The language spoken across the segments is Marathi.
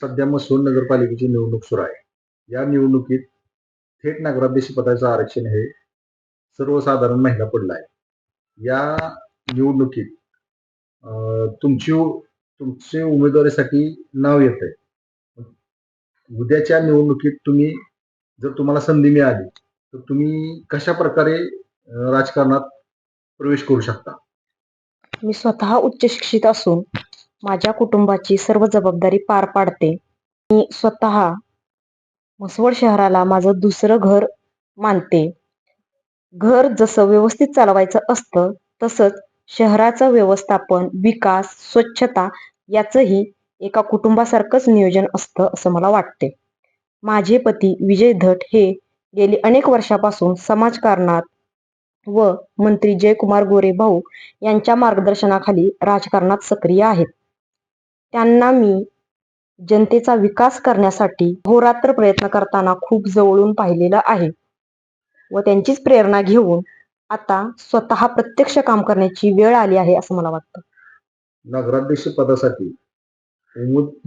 सध्या मसूर नगरपालिकेची निवडणूक सुरू आहे. या निवडणुकीत थेट नगराध्यक्ष पदाचं आरक्षण हे सर्वसाधारण महिला पडलं आहे. या निवडणुकीत अं, तुमची तुमचे उमेदवारीसाठी नाव येत आहे. उद्याच्या निवडणुकीत तुम्ही जर तुम्हाला संधी मिळाली तर तुम्ही कशा प्रकारे अं, राजकारणात प्रवेश करू शकता? मी स्वतः उच्च शिक्षित असून माझ्या कुटुंबाची सर्व जबाबदारी पार पाडते. मी स्वतः म्हसवड शहराला माझं दुसरं घर मानते. घर जसं व्यवस्थित चालवायचं असतं तसंच शहराचं व्यवस्थापन विकास स्वच्छता याचंही एका कुटुंबासारखंच नियोजन असतं असं मला वाटते. माझे पती विजय धट हे गेली अनेक वर्षापासून समाजकारणात व मंत्री जयकुमार गोरे भाऊ यांच्या मार्गदर्शनाखाली राजकारणात सक्रिय आहेत. त्यांना मी जनतेचा विकास करण्यासाठी होरात्र प्रयत्न करताना खूप जवळून पाहिलेलं आहे. व त्यांचीच प्रेरणा घेऊन आता स्वतः प्रत्यक्ष काम करण्याची वेळ आली आहे असं मला वाटतं. नगराध्यक्ष पदासाठी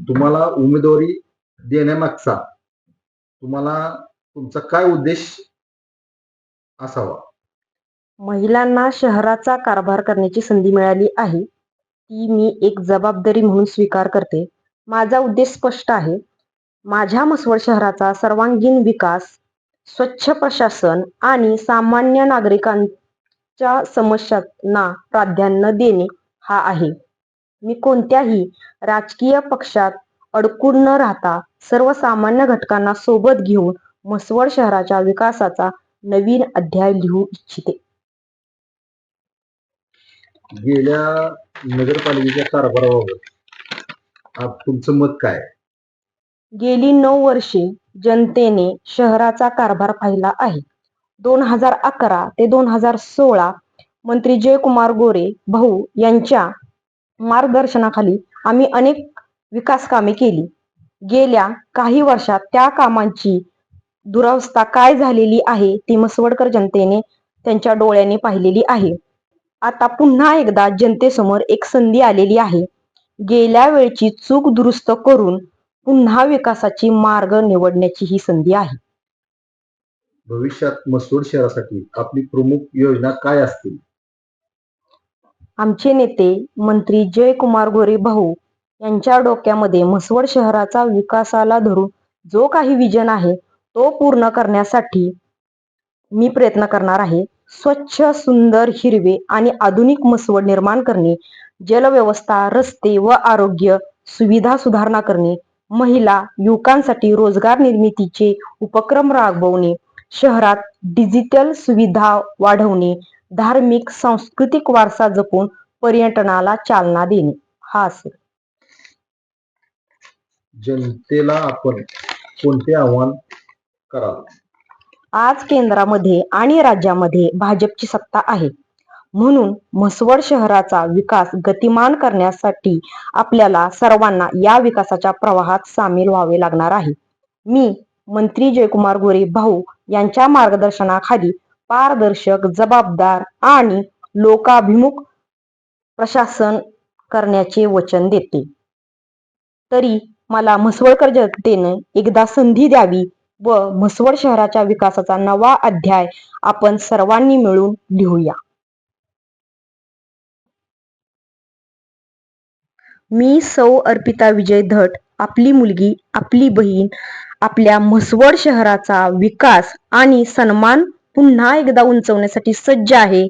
तुम्हाला उमेदवारी देण्यामागचा तुम्हाला तुमचा काय उद्देश असावा? महिलांना शहराचा कारभार करण्याची संधी मिळाली आहे. ती मी एक जबाबदारी म्हणून स्वीकार करते. माझा उद्देश स्पष्ट आहे. माझ्या म्हसवड शहराचा सर्वांगीण विकास स्वच्छ प्रशासन आणि सामान्य नागरिकांच्या समस्यांना प्राधान्य देणे हा आहे. मी कोणत्याही राजकीय पक्षात अडकून न राहता सर्वसामान्य घटकांना सोबत घेऊन म्हसवड शहराच्या विकासाचा नवीन अध्याय लिहू इच्छिते. गेल्या नगरपालिकेच्या कारभाराबाबत आप- तुमचं मत काय? आहे? गेली नऊ वर्षे जनतेने शहराचा कारभार पाहिला आहे. दोन हजार अकरा ते दोन हजार सोळा मंत्री जयकुमार गोरे भाऊ यांच्या मार्गदर्शनाखाली आम्ही अनेक विकास कामे केली. गेल्या काही वर्षात त्या कामांची दुरावस्था काय झालेली आहे ती मसवडकर जनतेने त्यांच्या डोळ्यांनी पाहिलेली आहे. आता पुन्हा एकदा जनतेसमोर एक संधी आलेली आहे. गेल्या वेळची चूक दुरुस्त करून पुन्हा विकासाची मार्ग निवडण्याची ही संधी आहे. भविष्यात मसूड शहरासाठी आपली प्रमुख योजना काय असतील? आमचे नेते मंत्री जयकुमार गोरे भाऊ यांच्या डोक्यामध्ये म्हसवड शहराचा विकासाला धरून जो काही विजन आहे तो पूर्ण करण्यासाठी मी प्रयत्न करणार आहे. स्वच्छ सुंदर हिरवे आणि आधुनिक मसवड निर्माण करणे. जलव्यवस्था रस्ते व आरोग्य सुविधा सुधारणा करणे. महिला युवकांसाठी रोजगार निर्मितीचे उपक्रम राबवणे. शहरात डिजिटल सुविधा वाढवणे. धार्मिक सांस्कृतिक वारसा जपून पर्यटनाला चालना देणे. हा असेल जनतेला आपण कोणते आव्हान कराल? आज केंद्रामध्ये आणि राज्यामध्ये भाजपची सत्ता आहे. म्हणून म्हसवड शहराचा विकास गतिमान करण्यासाठी आपल्याला सर्वांना या विकासाच्या प्रवाहात सामील व्हावे लागणार आहे. मी मंत्री जयकुमार गोरे भाऊ यांच्या मार्गदर्शनाखाली पारदर्शक जबाबदार आणि लोकाभिमुख प्रशासन करण्याचे वचन देते. तरी मला म्हसवडकर जनतेने एकदा संधी द्यावी व म्हसवड शहराच्या विकासाचा नवा अध्याय आपण सर्वांनी मिळून लिहूया. मी सौ अर्पिता विजय धट आपली मुलगी आपली बहीण आपल्या म्हसवड शहराचा विकास आणि सन्मान पुन्हा एकदा उंचवण्यासाठी सज्ज आहे.